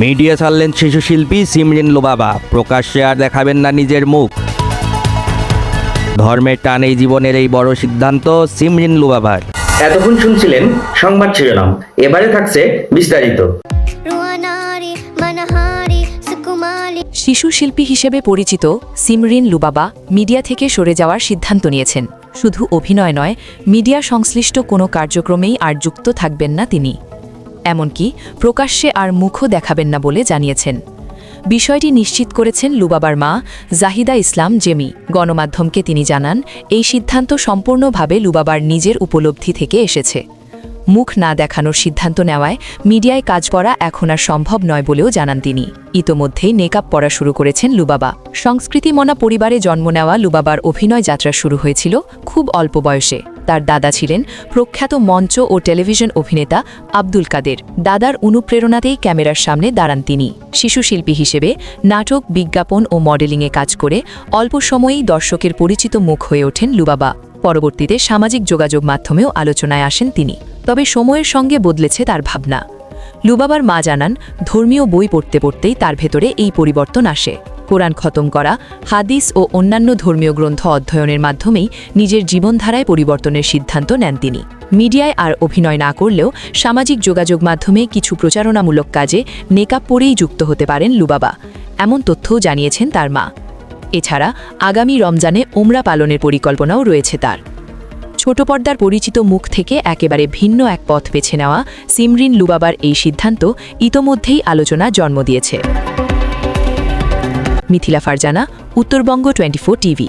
Media ছাড়লেন শিশু শিল্পী সিমরিন লোবাবা। প্রকাশ্যে আর দেখাবেন না নিজের মুখ। ধর্মের টান এই জীবনের এই বড় সিদ্ধান্ত সিমরিন লুবাবার। এতক্ষণ শুনছিলেন সংবাদ শিরোনাম। এবারে থাকছে বিস্তারিত। শিশু শিল্পী হিসেবে পরিচিত সিমরিন লুবাবা মিডিয়া থেকে সরে যাওয়ার সিদ্ধান্ত নিয়েছেন। শুধু অভিনয় নয় মিডিয়া সংশ্লিষ্ট কোনো কার্যক্রমেই আর যুক্ত থাকবেন না তিনি। এমনকি প্রকাশ্যে আর মুখও দেখাবেন না বলে জানিয়েছেন। বিষয়টি নিশ্চিত করেছেন লুবাবার মা জাহিদা ইসলাম জেমি। গণমাধ্যমকে তিনি জানান, এই সিদ্ধান্ত সম্পূর্ণভাবে লুবাবার নিজের উপলব্ধি থেকে এসেছে। মুখ না দেখানোর সিদ্ধান্ত নেওয়ায় মিডিয়ায় কাজ করা এখন আর সম্ভব নয় বলেও জানান তিনি। ইতোমধ্যেই নেকআপ পড়া শুরু করেছেন লুবাবা। সংস্কৃতিমনা পরিবারে জন্ম নেওয়া লুবাবার অভিনয় যাত্রা শুরু হয়েছিল খুব অল্প বয়সে। তার দাদা ছিলেন প্রখ্যাত মঞ্চ ও টেলিভিশন অভিনেতা আব্দুল কাদের। দাদার অনুপ্রেরণাতেই ক্যামেরার সামনে দাঁড়ান তিনি। শিশু শিল্পী হিসেবে নাটক, বিজ্ঞাপন ও মডেলিংয়ে কাজ করে অল্প সময়েই দর্শকের পরিচিত মুখ হয়ে ওঠেন লুবাবা। পরবর্তীতে সামাজিক যোগাযোগ মাধ্যমেও আলোচনায় আসেন তিনি। তবে সময়ের সঙ্গে বদলেছে তার ভাবনা। লুবাবার মা জানান, ধর্মীয় বই পড়তে পড়তেই তার ভেতরে এই পরিবর্তন আসে। কোরআন খতম করা, হাদিস ও অন্যান্য ধর্মীয় গ্রন্থ অধ্যয়নের মাধ্যমেই নিজের জীবনধারায় পরিবর্তনের সিদ্ধান্ত নেন তিনি। মিডিয়ায় আর অভিনয় না করলেও সামাজিক যোগাযোগ মাধ্যমে কিছু প্রচারণামূলক কাজে নেকাপ পরেই যুক্ত হতে পারেন লুবাবা। এমন তথ্যও জানিয়েছেন তার মা। এছাড়া আগামী রমজানে ওমরা পালনের পরিকল্পনাও রয়েছে তার। ছোট পর্দার পরিচিত মুখ থেকে একেবারে ভিন্ন এক পথ বেছে নেওয়া সিমরিন লুবাবার এই সিদ্ধান্ত ইতোমধ্যেই আলোচনা জন্ম দিয়েছে। Mithila Farzana Uttarbanga twenty TV.